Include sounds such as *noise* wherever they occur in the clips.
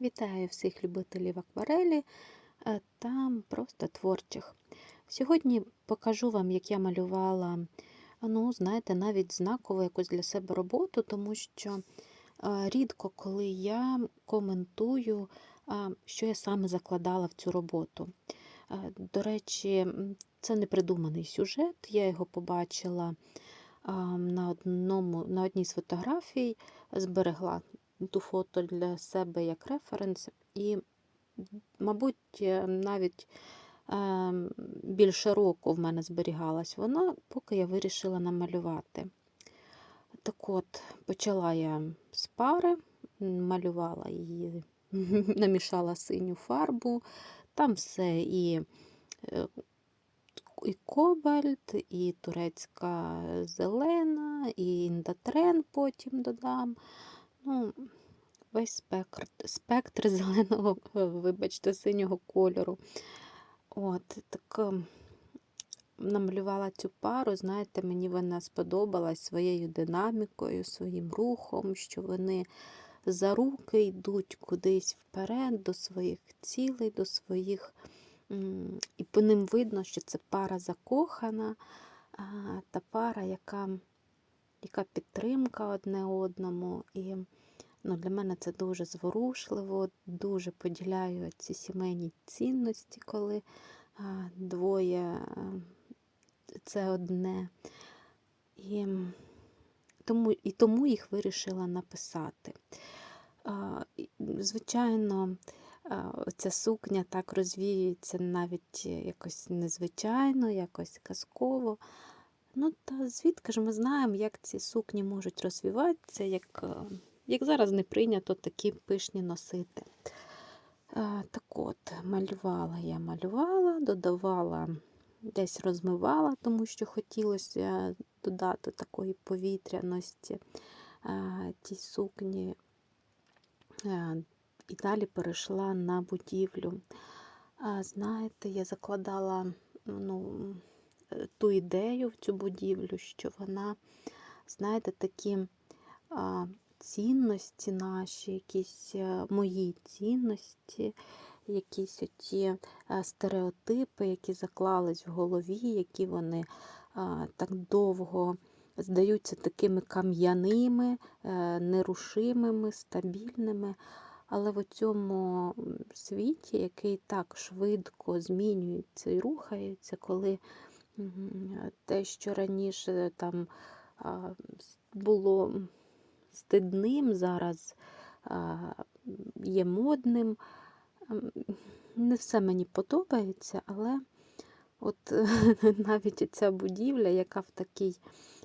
Вітаю всіх любителів акварелі е, та просто творчих. Сьогодні покажу вам, як я малювала, ну, знаєте, навіть знакову якусь для себе роботу, тому що е, рідко коли я коментую, що я саме закладала в цю роботу. Е, До речі, це не придуманий сюжет, я його побачила на одному, на одній з фотографій, зберегла ту фото для себе як референс, і, мабуть, е, навіть е, більше року в мене зберігалась вона, поки я вирішила намалювати. Так от, почала я з пари, малювала її, *laughs* намішала синю фарбу, там все і, е, і кобальт, і турецька зелена, і індотрен потім додам. Ну, весь спектр, спектр *laughs* зеленого, е, вибачте, синього кольору. От, так ем, намалювала цю пару, знаєте, мені вона сподобалась своєю динамікою, своїм рухом, що вони за руки йдуть кудись вперед, до своїх цілей, до своїх. І по ним видно, що це пара закохана, та пара, яка, яка підтримка одне одному. І Ну, Для мене це дуже зворушливо, дуже поділяю ці сімейні цінності, коли двоє а, це одне. І тому, і тому їх вирішила написати. Звичайно, ця сукня так розвіюється навіть якось незвичайно, якось казково. Ну, та звідки ж ми знаємо, як ці сукні можуть розвиватися, як як зараз не прийнято такі пишні носити. Так от, малювала я малювала, додавала, десь розмивала, тому що хотілося додати такої повітряності а, тій сукні. І далі перейшла на будівлю. Знаєте, я закладала ну, ту ідею в цю будівлю, що вона, знаєте, такі цінності наші, якісь е, мої цінності, якісь оті е, стереотипи, які заклались в голові, які вони так довго здаються такими кам'яними, е, нерушимими, стабільними. Але в цьому світі, який так швидко змінюється і рухається, коли те, що раніше там було стидним, зараз є модним. Не все мені подобається, але от *laughs* навіть ця будівля, яка в такій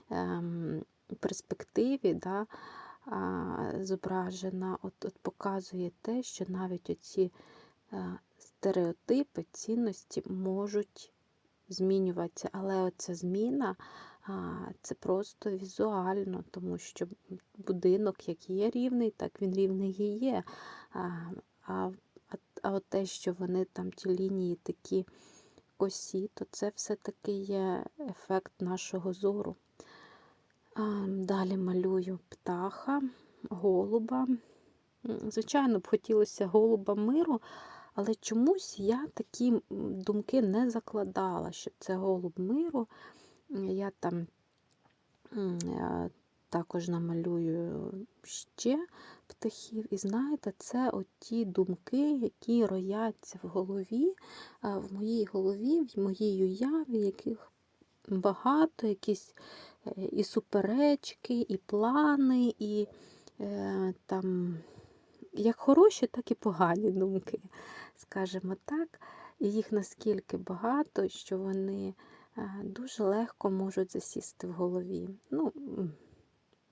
ем, перспективі да, зображена, от, от показує те, що навіть оці е, стереотипи, цінності можуть змінюватися. Але оця зміна це просто візуально, тому що будинок, як є рівний, так він рівний і є. А а, от те, що вони там ті лінії такі косі, то це все-таки є ефект нашого зору. А, Далі малюю птаха, голуба. Звичайно, б хотілося голуба миру, але чомусь я такі думки не закладала, що це голуб миру. Я там також намалюю ще птахів. І знаєте, це оті думки, які рояться в голові, в моїй голові, в моїй уяві, яких багато, якісь е, і суперечки, і плани, і е, там як хороші, так і погані думки, скажімо так. І їх наскільки багато, що вони дуже легко можуть засісти в голові. Ну,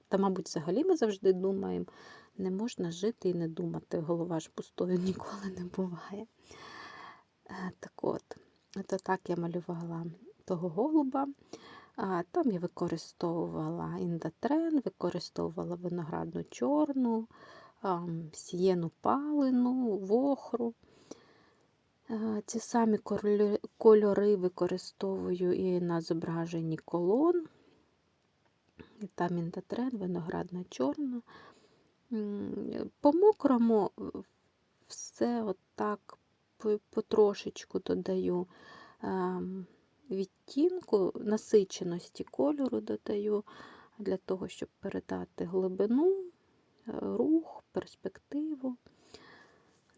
Та, мабуть, взагалі ми завжди думаємо, не можна жити і не думати. Голова ж пустою *laughs* ніколи не буває. Е, так от, то так я малювала того голуба. А Там я використовувала індотрен, використовувала виноградну чорну, сієну палину, вохру. Ці самі кольори використовую і на зображенні колон. Там індотрен, виноградна чорна. По мокрому все отак потрошечку додаю ем, відтінку, насиченості кольору додаю для того, щоб передати глибину, е, рух, перспективу.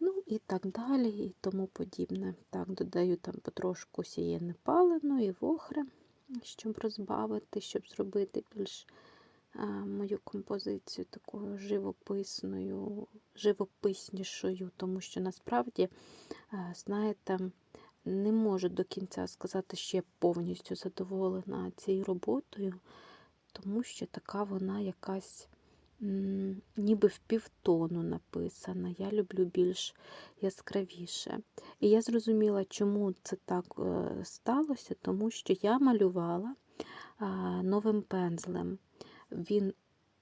Ну і так далі, і тому подібне. Так, додаю там потрошку сієни палену і вохри, щоб розбавити, щоб зробити більш а, мою композицію такою живописною, живописнішою, тому що насправді, а, знаєте, не можу до кінця сказати, що я повністю задоволена цією роботою, тому що така вона якась ніби в півтону написана. Я люблю більш яскравіше. І я зрозуміла, чому це так е, сталося, тому що я малювала новим пензлем. Він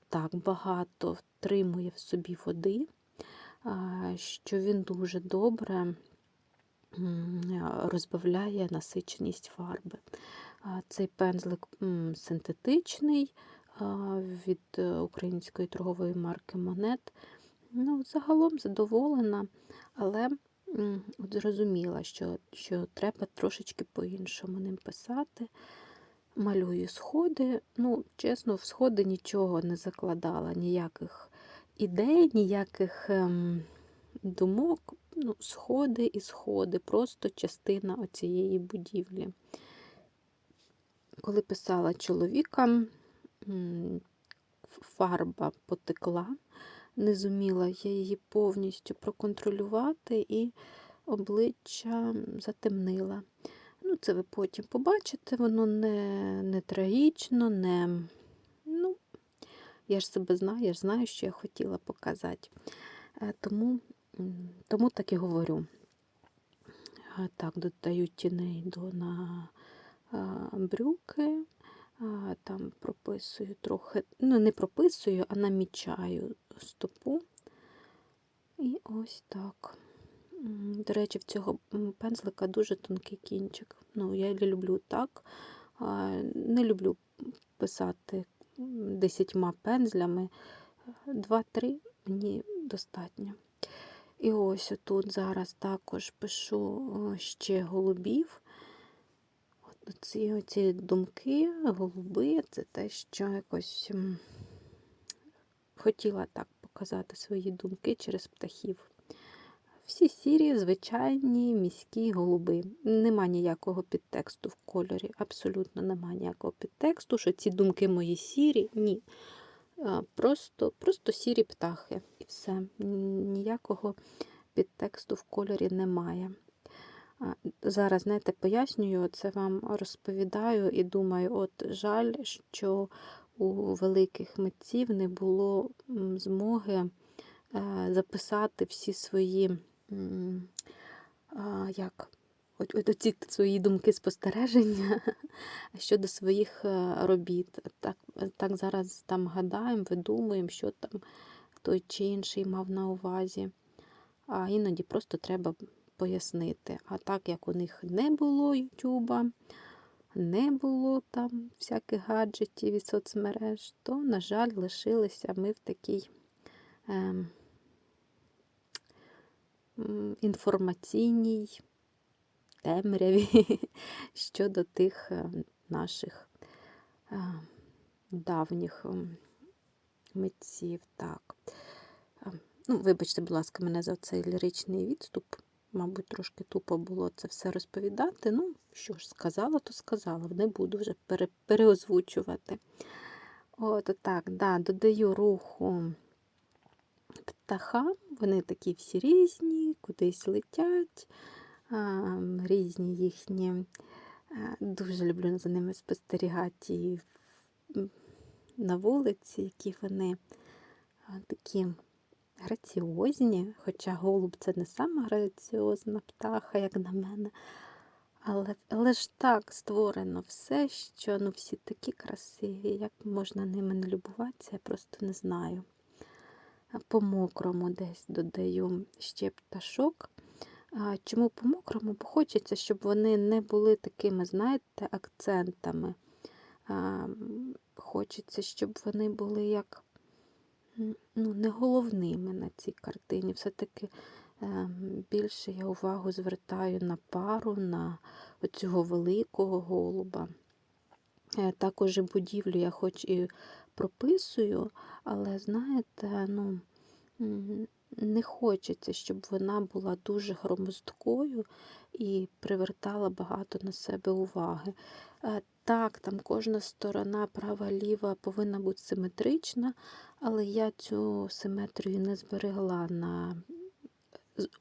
так багато втримує в собі води, що він дуже добре розбавляє насиченість фарби. Цей пензлик синтетичний від е, української торгової марки Монет. Ну, загалом задоволена, але от зрозуміла, що, що треба трошечки по-іншому ним писати. Малюю сходи. Ну, чесно, в сходи нічого не закладала, ніяких ідей, ніяких ем, думок. Ну, сходи і сходи, просто частина оцієї будівлі. Коли писала чоловіка, фарба потекла, не зуміла я її повністю проконтролювати і обличчя затемнила. Ну, це ви потім побачите, воно не, не трагічно, не. Ну, я ж себе знаю, я ж знаю, що я хотіла показати. Е, Тому, тому так і говорю. Так, додаю тіней до на брюки. Там прописую трохи, ну, не прописую, а намічаю стопу. І ось так. До речі, в цього пензлика дуже тонкий кінчик. Ну, я люблю так. Не люблю писати десятьма пензлями. Два-три мені достатньо. І ось тут зараз також пишу ще голубів. Оці, оці думки, голуби це те, що якось хотіла так показати свої думки через птахів. Всі сірі, звичайні міські голуби. Нема ніякого підтексту в кольорі, абсолютно нема ніякого підтексту, що ці думки мої сірі. Ні. Просто, просто сірі птахи. І все. Ніякого підтексту в кольорі немає. Зараз, знаєте, пояснюю, це вам розповідаю і думаю, от жаль, що у великих митців не було змоги е, записати всі свої як, оці свої думки спостереження *laughs* щодо своїх е, робіт. Так, так зараз там гадаємо, видумуємо, що там той чи інший мав на увазі. А іноді просто треба пояснити. А так як у них не було Ютуба, не було там всяких гаджетів і соцмереж, то, на жаль, лишилися ми в такій ем, інформаційній темряві *laughs* щодо тих е, наших е, давніх ем, митців. Так. Е, Ну, вибачте, будь ласка, мене за цей ліричний відступ. Мабуть, трошки тупо було це все розповідати. Ну, що ж, сказала, то сказала. Не буду вже пере, переозвучувати. От так, да, додаю руху птахам. Вони такі всі різні, кудись летять, а, різні їхні. А, Дуже люблю за ними спостерігати і на вулиці, які вони а, такі граціозні, хоча голуб це не сама граціозна птаха, як на мене. Але, але ж так створено все, що ну, всі такі красиві. Як можна ними не любуватися, я просто не знаю. По мокрому десь додаю ще пташок. Чому по мокрому? Бо хочеться, щоб вони не були такими, знаєте, акцентами. Хочеться, щоб вони були як ну, не головними на цій картині. Все-таки Ем, Більше я увагу звертаю на пару, на оцього великого голуба. Е, Також і будівлю я хоч і прописую, але знаєте, ну, не хочеться, щоб вона була дуже громоздкою і привертала багато на себе уваги. Е, Так, там кожна сторона, права, ліва повинна бути симетрична, але я цю симетрію не зберегла на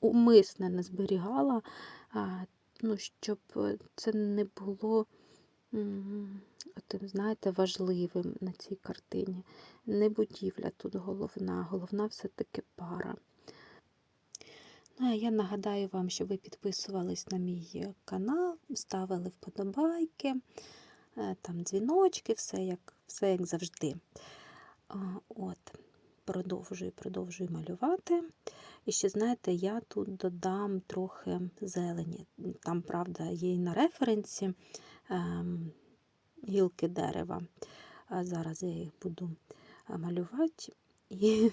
умисне не зберігала, ну, щоб е, це не було тим, знаєте, важливим на цій картині. Не будівля тут головна, головна все-таки пара. Ну, а я нагадаю вам, що ви підписувались на мій канал, ставили вподобайки, е, там дзвіночки, все як, все як завжди. От, продовжую, продовжую малювати. І ще, знаєте, я тут додам трохи зелені. Там, правда, є і на референсі ем, гілки дерева. А зараз я їх буду малювати. І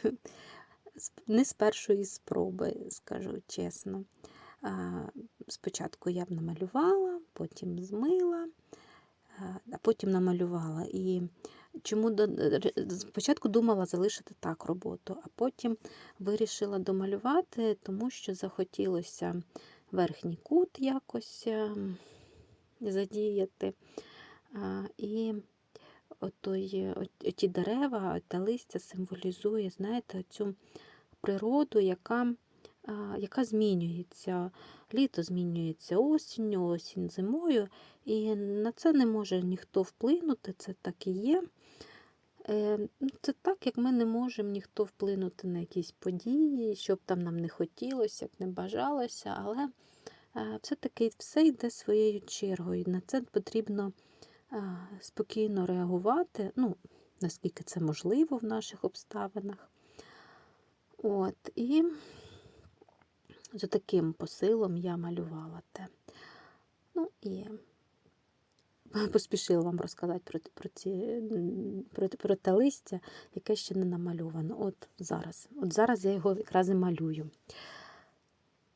не з першої спроби, скажу чесно. Спочатку я б намалювала, потім змила, а потім намалювала. І чому спочатку думала залишити так роботу, а потім вирішила домалювати, тому що захотілося верхній кут якось ем, задіяти. І ті дерева та листя символізує, знаєте, цю природу, яка, яка змінюється. Літо змінюється осінню, осінь зимою, і на це не може ніхто вплинути, це так і є. Е, ну, Це так, як ми не можемо ніхто вплинути на якісь події, що б там нам не хотілося, як не бажалося, але е, все-таки все йде своєю чергою. На це потрібно спокійно реагувати, ну, наскільки це можливо в наших обставинах. От, і за таким посилом я малювала те. Ну і *laughs* поспішила вам розказати про, про, ці, про, про те листя, яке ще не намальовано. От зараз. От зараз я його якраз і малюю.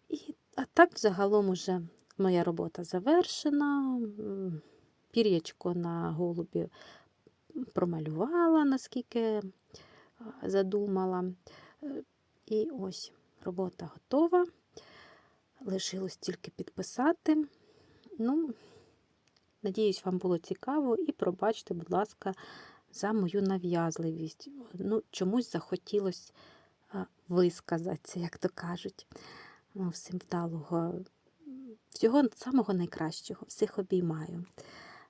І, а так, загалом, уже моя робота завершена. Пір'ячко на голубі промалювала, наскільки задумала. Е, І ось робота готова. Лишилось тільки підписати. Ну, надіюсь, вам було цікаво і пробачте, будь ласка, за мою нав'язливість. Ну, чомусь захотілося а, висказатися, як то кажуть. Ну, всім вдалого, всього самого найкращого. Всіх обіймаю.